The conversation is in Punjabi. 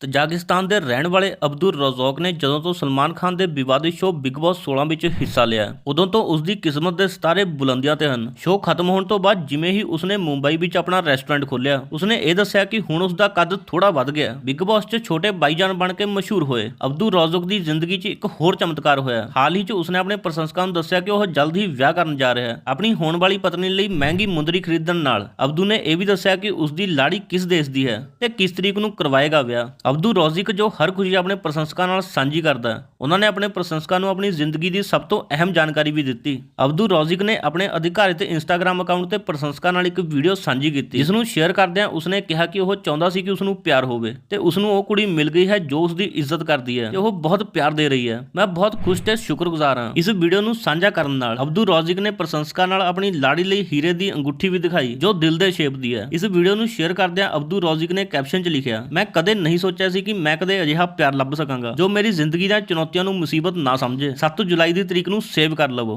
ਤਜਾਕਿਸਤਾਨ ਦੇ ਰਹਿਣ ਵਾਲੇ ਅਬਦੁਰ ਰਜ਼ੌਕ ਨੇ ਜਦੋਂ ਤੋਂ ਸਲਮਾਨ ਖਾਨ ਦੇ ਵਿਵਾਦਿਤ ਸ਼ੋਅ ਬਿਗ ਬੌਸ 16 ਵਿੱਚ ਹਿੱਸਾ ਲਿਆ ਉਦੋਂ ਤੋਂ ਉਸ ਦੀ ਕਿਸਮਤ ਦੇ ਸਤਾਰੇ ਬੁਲੰਦੀਆਂ ਤੇ ਹਨ। ਸ਼ੋਅ ਖਤਮ ਹੋਣ ਤੋਂ ਬਾਅਦ ਜਿਵੇਂ ਹੀ ਉਸਨੇ ਮੁੰਬਈ ਵਿੱਚ ਆਪਣਾ ਰੈਸਟੋਰੈਂਟ ਖੋਲ੍ਹਿਆ, ਉਸਨੇ ਇਹ ਦੱਸਿਆ ਕਿ ਹੁਣ ਉਸ ਦਾ ਕੱਦ ਥੋੜਾ ਵੱਧ ਗਿਆ। ਬਿਗ ਬੌਸ 'ਚ ਛੋਟੇ ਬਾਈਜਾਨ ਬਣ ਕੇ ਮਸ਼ਹੂਰ ਹੋਏ। ਅਬਦੁਰ ਰਜ਼ੌਕ ਦੀ ਜ਼ਿੰਦਗੀ 'ਚ ਇੱਕ ਹੋਰ ਚਮਤਕਾਰ ਹੋਇਆ। ਹਾਲ ਹੀ 'ਚ ਉਸਨੇ ਆਪਣੇ ਪ੍ਰਸ਼ੰਸਕਾਂ ਨੂੰ ਦੱਸਿਆ ਕਿ ਉਹ ਜਲਦ ਹੀ ਵਿਆਹ ਕਰਨ ਜਾ ਰਿਹਾ ਹੈ। ਆਪਣੀ ਹੋਣ ਵਾਲੀ ਪਤਨੀ ਲਈ ਮਹਿੰਗੀ ਮੁੰਦਰੀ ਖਰੀਦਣ ਨਾਲ ਅਬਦੂ ਨੇ ਇਹ ਵੀ ਦੱਸਿਆ ਕਿ ਉਸ ਦੀ ਲਾੜੀ ਕਿਸ ਦੇਸ਼ ਦੀ ਹੈ ਤੇ ਕਿਸ ਤਰੀਕ ਨੂੰ ਕਰਵਾਏਗਾ ਵਿਆਹ। ਅਬਦੂ ਰੌਜ਼ਿਕ ਜੋ ਹਰ ਖੁਸ਼ੀ ਆਪਣੇ ਪ੍ਰਸ਼ੰਸਕਾਂ ਨਾਲ ਸਾਂਝੀ ਕਰਦਾ ਹੈ। ਉਹਨਾਂ ਨੇ ਆਪਣੇ ਪ੍ਰਸ਼ੰਸਕਾਂ ਨੂੰ ਆਪਣੀ ਜ਼ਿੰਦਗੀ ਦੀ ਸਭ ਤੋਂ ਅਹਿਮ ਜਾਣਕਾਰੀ ਵੀ ਦਿੱਤੀ। ਅਬਦੂ ਰੌਜ਼ਿਕ ਨੇ ਆਪਣੇ ਅਧਿਕਾਰਿਤ ਇੰਸਟਾਗ੍ਰam ਅਕਾਊਂਟ ਤੇ ਪ੍ਰਸ਼ੰਸਕਾਂ ਨਾਲ ਇੱਕ ਵੀਡੀਓ ਸਾਂਝੀ ਕੀਤੀ। ਜਿਸ ਨੂੰ ਸ਼ੇਅਰ ਕਰਦਿਆਂ ਉਸਨੇ ਕਿਹਾ ਕਿ ਉਹ ਚਾਹੁੰਦਾ ਸੀ ਕਿ ਉਸ ਨੂੰ ਪਿਆਰ ਹੋਵੇ ਤੇ ਉਸ ਨੂੰ ਉਹ ਕੁੜੀ ਮਿਲ ਗਈ ਹੈ ਜੋ ਉਸ ਦੀ ਇੱਜ਼ਤ ਕਰਦੀ ਹੈ ਤੇ ਉਹ ਬਹੁਤ ਪਿਆਰ ਦੇ ਰਹੀ ਹੈ। ਮੈਂ ਬਹੁਤ ਖੁਸ਼ ਤੇ ਸ਼ੁਕਰਗੁਜ਼ਾਰ ਹਾਂ ਇਸ ਵੀਡੀਓ ਨੂੰ ਸਾਂਝਾ ਕਰਨ ਨਾਲ। ਅਬਦੂ ਰੌਜ਼ਿਕ ਨੇ ਪ੍ਰਸ਼ੰਸਕਾਂ ਨਾਲ ਆਪਣੀ ਲਾੜੀ ਲਈ ਹੀਰੇ ਦੀ ਅੰਗੂਠੀ ਵੀ ਦਿਖਾਈ ਜੋ ਦਿਲ ਦੇ ਸ਼ੇਪ ਦੀ ਹੈ। ਇਸ ਵੀਡੀਓ ਨੂੰ ਸ਼ੇਅਰ ਕਰਦਿਆਂ ਅਬਦੂ ਰੌਜ਼ਿਕ ਨੇ ਕੈਪਸ਼ਨ 'ਚ ਲਿਖਿਆ, ਮੈਂ ਕਦੇ ਨਹੀਂ ਸੋਚਿਆ ਸੀ ਕਿ ਮੈਂ ਕਦੇ ਅਜਿਹਾ ਪਿਆਰ ਲੱਭ ਸਕਾਂਗਾ, ਜੋ ਮੇਰੀ ਜ਼ਿੰਦਗੀ ਦੀਆਂ ਚੁਣੌਤੀਆਂ ਨੂੰ ਮੁਸੀਬਤ ਨਾ ਸਮਝੇ। 7 ਜੁਲਾਈ ਦੀ ਤਰੀਕ ਨੂੰ ਸੇਵ ਕਰ ਲਵੋ।